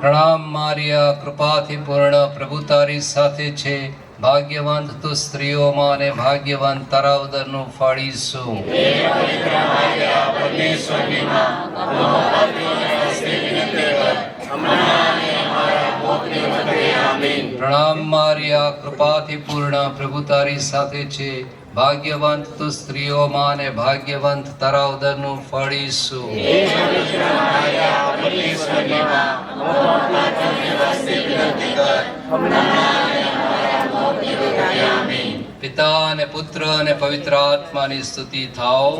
પ્રણામ મારિયા કૃપાથી પૂર્ણ પ્રભુ તારી સાથે છે. ભાગ્યવંત તું સ્ત્રીઓમાં અને ભાગ્યવાન તારા ઉદરનું ફળીશું પ્રણામ મારિયા કૃપાથી પૂર્ણ પ્રભુ તારી સાથે છે. ભાગ્યવંત તું સ્ત્રીઓમાં અને ભાગ્યવંત તારા ઉદરનું ફળીશું. પિતા અને પુત્ર અને પવિત્ર આત્માની સ્તુતિ થાઓ.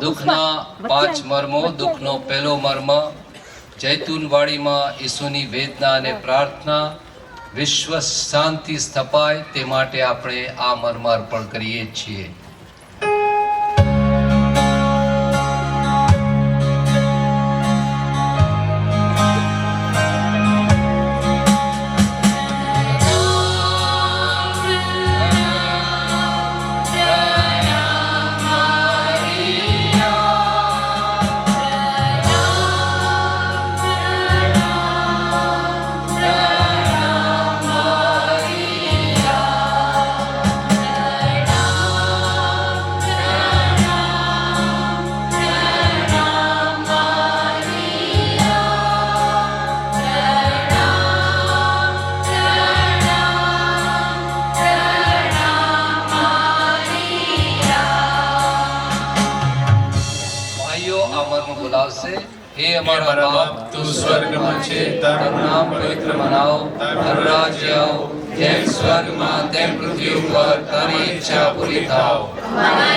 દુઃખના પાંચ મર્મો, દુઃખનો પહેલો મર્મ જૈતુનવાડીમાં ઈસુની વેદના અને પ્રાર્થના, વિશ્વ શાંતિ સ્થપાય તે માટે આપણે આ મરમાર્પણ કરીએ છીએ. હે અમારા બાપ, તું સ્વર્ગમાં છે, તારું નામ પવિત્ર મનાવો. તારું રાજ્ય આવો. જેમ સ્વર્ગમાં, તેમ પૃથ્વી ઉપર તારી ઈચ્છા પૂરી થાવ પ્રણામ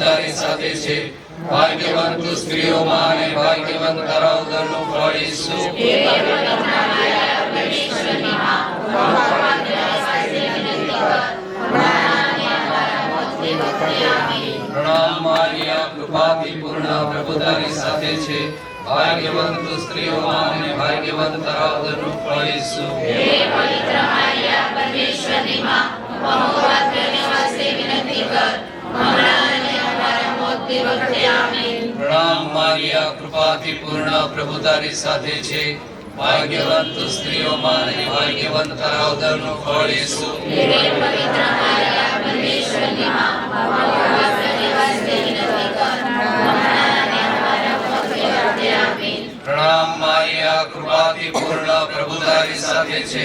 તારી સાથે છે. ભાગ્યવંત તું સ્ત્રીઓમાં અને ભાગ્યવંત તારા ઉદરનું ફળ ઈસુ પ્રણામ મારિયા કૃપાથી પૂર્ણ પ્રભુ તારી સાથે છે. ભાગ્યવંત તું સ્ત્રીઓમાં અને ભાગ્યવંત તારા ઉદરનું ફળ ઈસુ પ્રણામ મારિયા કૃપાથી પૂર્ણ પ્રભુ તારી સાથે છે ભાગ્યવંત સ્ત્રીઓમાં અને ભાગ્યવંત તારા ઉદરનું ફળ ઈસુ પ્રણામ મારિયા કૃપાથી પૂર્ણ પ્રભુ તારી સાથે છે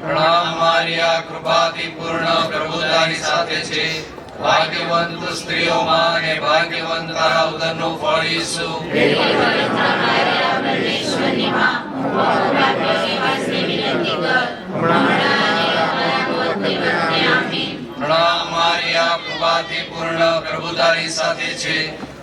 પ્રણામ મારિયા, કૃપાથી પૂર્ણ પ્રભુતાની સાથે છે. ભાગ્યવંત સ્ત્રીઓમાં અને ભાગ્યવંત તારા ઉદરનું ફળ ઈસુ. પ્રણામ મારિયા, કૃપાથી પૂર્ણ પ્રભુતાની સાથે છે.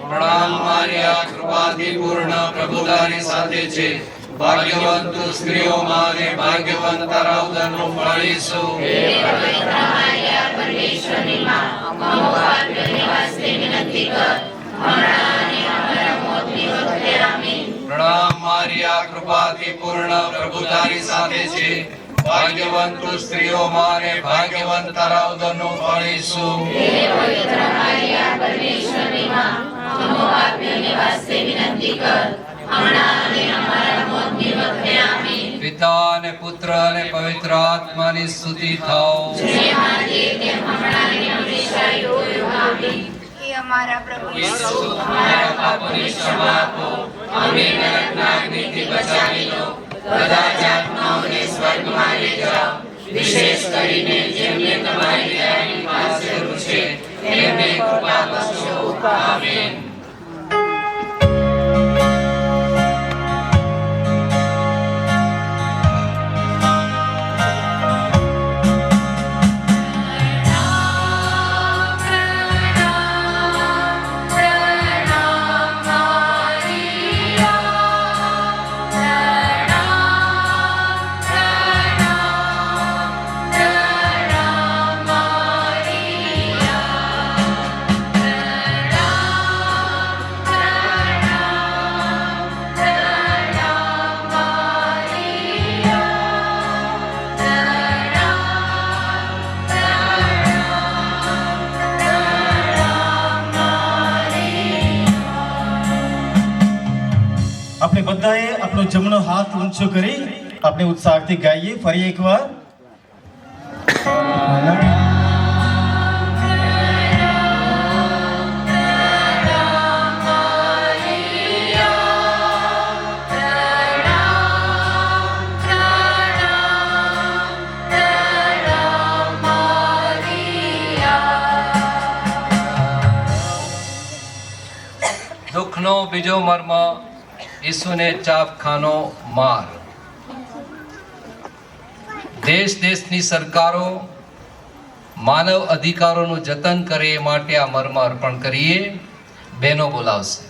પ્રણામ મારિયા કૃપાથી પૂર્ણ પ્રભુતાની સાથે છે ભાગ્યવંત સ્ત્રીઓમાં અને ભાગ્યવંત તારા ઉદરનું ફળ ઈસુ પ્રણામ આ કૃપાથી પૂર્ણ પ્રભુ તારી સાથે છે ભાગ્યવંત સ્ત્રીઓ મારે ભાગ્યવંત રાવદનું ફળીશું પિતા અને પુત્ર અને પવિત્ર આત્માની સ્તુતિ થાઓ અમારા પ્રભુ ઈસુ ક્ષમા આપો અમને નરકના અગ્નિથી બચાવી લો બધા જ આત્માઓને સ્વર્ગમાં લઈ જાઓ વિશેષ કરીને જેમને તમારી દયાની પાસે જરૂર છે તેમને કૃપા કરશો આમેન બધાએ આપણો જમણો હાથ ઊંચો કરી આપણે ઉત્સાહથી ગાઈએ. ફરી એકવાર. દુઃખનો બીજો મર્મ ઈસુને ચાપખાનો માર. દેશ દેશની સરકારો માનવ અધિકારોનું જતન કરે એ માટે આ મર્મ અર્પણ કરીએ. બહેનો બોલાવશે.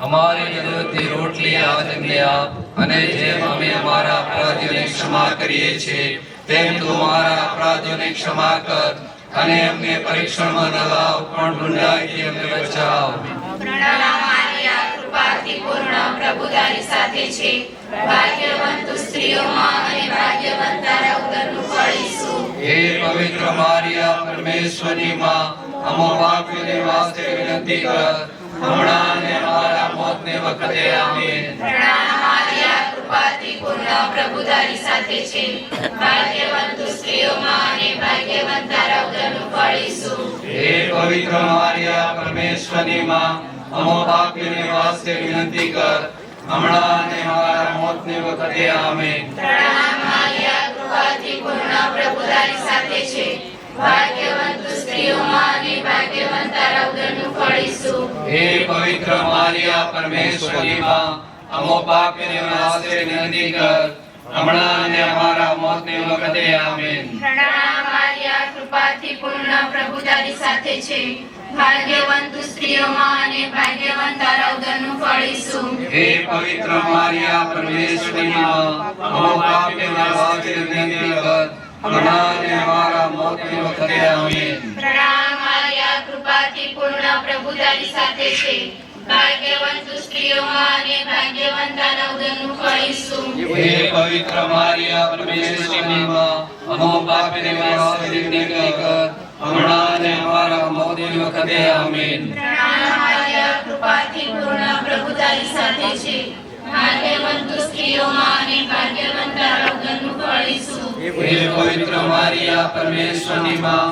અમારી જરૂરથી રોટલી આજ આપ અને જેમ અમે અમારા અપરાધીઓને ક્ષમા કરીએ છીએ, તેમ તું અમારા અપરાધીઓને ક્ષમા કર અને અમને પરીક્ષણમાં ન લાવ, પણ ગુંડાઈથી અમને બચાવ. પૂર્ણ પ્રભુ તારી હે પવિત્ર મારિયા પરમેશ્વરની માં, અમો પાપીઓને વાસ્તે વિનંતી કર, હમણાં અને અમારા મોતને વખતે, આમીન. પૂર્ણ પ્રભુ તારી સાથે છે. ભાગ્યવંત તું સ્ત્રીઓમાં અને ભાગ્યવંત તારા ઉદરનું ફળ ઈસુ. હે પવિત્ર મારિયા પરમેશ્વરની માં અમો પાપીઓને વાસ્તે વિનંતી કર. હમણાં અને અમારા મોતને વખતે આમીન. પ્રણામ મારિયા કૃપાથી પૂર્ણ પ્રભુ તારી સાથે છે. ભાગ્યવંત સ્ત્રીઓમાં અને ભાગ્યવંત તારા ઉદરનું ફળ ઈસુ. હે પવિત્ર મારિયા પરમેશ્વરી માં અમો પાપીઓને વાસ્તે વિનંતી કર હમણાં અને અમારા મોતને વખતે આમીન પ્રણામ આર્યા કૃપાથી પૂર્ણ પ્રભુ તારી સાથે છે ભાગ્યવંત સ્ત્રીઓમાં અને ભાગ્યવંત તારા ઉદરનું ફળ ઈસુ હે પવિત્ર મારિયા પરમેશ્વરી માં અમો પાપીઓને વાસ્તે વિનંતી કર હમણાં અને અમારા મોતને વખતે આમીન પ્રણામ આર્યા કૃપાથી પૂર્ણ પ્રભુ તારી સાથે છે ભાગ્યવંત સ્ત્રીઓમાં અને ભાગ્યવંત તારા ઉદરનું ફળ ઈસુ હે પવિત્ર મારિયા પરમેશ્વરી માં અમો પાપીઓને વાસ્તે વિનંતી કર હમણાં અને અમારા મોતને વખતે આમીન પ્રણામ મારિયા કૃપાથી પૂર્ણ પ્રભુ તારી સાથે છે ભાગ્યવંત સ્ત્રીઓમાં અને ભાગ્યવંત ઉદરનું ફળ ઈસુ હે પવિત્ર મારિયા પરમેશ્વરની માં